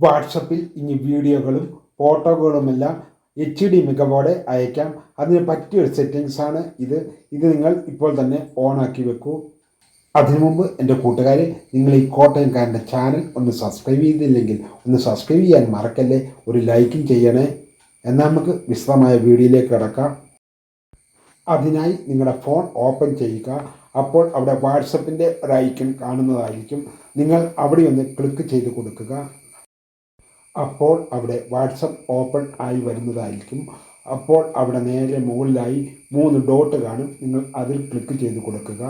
വാട്സപ്പിൽ ഇനി വീഡിയോകളും ഫോട്ടോകളുമെല്ലാം എച്ച് ഡി മികവോടെ അയക്കാം. അതിന് പറ്റിയൊരു സെറ്റിങ്സാണ് ഇത്. ഇത് നിങ്ങൾ ഇപ്പോൾ തന്നെ ഓണാക്കി വെക്കൂ. അതിനു മുമ്പ് എന്റെ കൂട്ടുകാരെ നിങ്ങൾ ഈ കോട്ടയംകാരന്റെ ചാനൽ ഒന്ന് സബ്സ്ക്രൈബ് ചെയ്തില്ലെങ്കിൽ ഒന്ന് സബ്സ്ക്രൈബ് ചെയ്യാൻ മറക്കല്ലേ? ഒരു ലൈക്കും ചെയ്യണേ. എന്നാൽ നമുക്ക് വിശദമായ വീഡിയോയിലേക്ക് കിടക്കാം. അതിനായി നിങ്ങളുടെ ഫോൺ ഓപ്പൺ ചെയ്യുക. അപ്പോൾ അവിടെ വാട്സപ്പിന്റെ ഒരു ഐക്കൺ കാണുന്നതായിരിക്കും. നിങ്ങൾ അവിടെ ഒന്ന് ക്ലിക്ക് ചെയ്ത് കൊടുക്കുക. അപ്പോൾ അവിടെ വാട്സപ്പ് ഓപ്പൺ ആയി വരുന്നതായിരിക്കും. അപ്പോൾ അവിടെ നേരെ മുകളിലായി മൂന്ന് ഡോട്ട് കാണും. നിങ്ങൾ അതിൽ ക്ലിക്ക് ചെയ്ത് കൊടുക്കുക.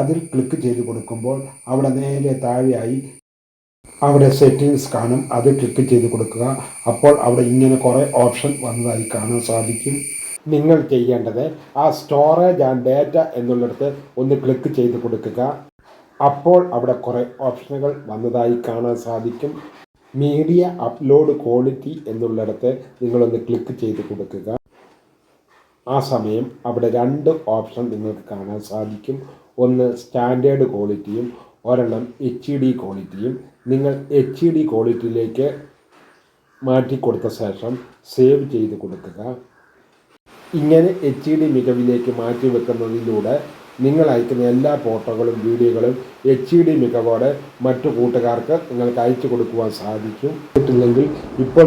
അതിൽ ക്ലിക്ക് ചെയ്ത് കൊടുക്കുമ്പോൾ അവിടെ നേരെ താഴെയായി അവിടെ സെറ്റിങ്സ് കാണും. അത് ക്ലിക്ക് ചെയ്ത് കൊടുക്കുക. അപ്പോൾ അവിടെ ഇങ്ങനെ കുറേ ഓപ്ഷൻ വന്നതായി കാണാൻ സാധിക്കും. നിങ്ങൾ ചെയ്യേണ്ടത് ആ സ്റ്റോറേജ് ആൻഡ് ഡാറ്റ എന്നുള്ളിടത്ത് ഒന്ന് ക്ലിക്ക് ചെയ്ത് കൊടുക്കുക. അപ്പോൾ അവിടെ കുറേ ഓപ്ഷനുകൾ വന്നതായി കാണാൻ സാധിക്കും. മീഡിയ അപ്ലോഡ് ക്വാളിറ്റി എന്നുള്ളിടത്ത് നിങ്ങളൊന്ന് ക്ലിക്ക് ചെയ്ത് കൊടുക്കുക. ആ സമയം അവിടെ രണ്ട് ഓപ്ഷൻ നിങ്ങൾക്ക് കാണാൻ സാധിക്കും. ഒന്ന് സ്റ്റാൻഡേർഡ് ക്വാളിറ്റിയും ഒരെണ്ണം എച്ച് ഡി ക്വാളിറ്റിയും നിങ്ങൾ എച്ച് ഡി ക്വാളിറ്റിയിലേക്ക് മാറ്റിക്കൊടുത്ത ശേഷം സേവ് ചെയ്ത് കൊടുക്കുക. ഇങ്ങനെ എച്ച് ഡി മികവിലേക്ക് മാറ്റി വെക്കുന്നതിലൂടെ നിങ്ങൾ അയക്കുന്ന എല്ലാ ഫോട്ടോകളും വീഡിയോകളും എച്ച് ഡി മികവോടെ മറ്റു കൂട്ടുകാർക്ക് നിങ്ങൾക്ക് അയച്ചു കൊടുക്കുവാൻ സാധിക്കും. ഇപ്പോൾ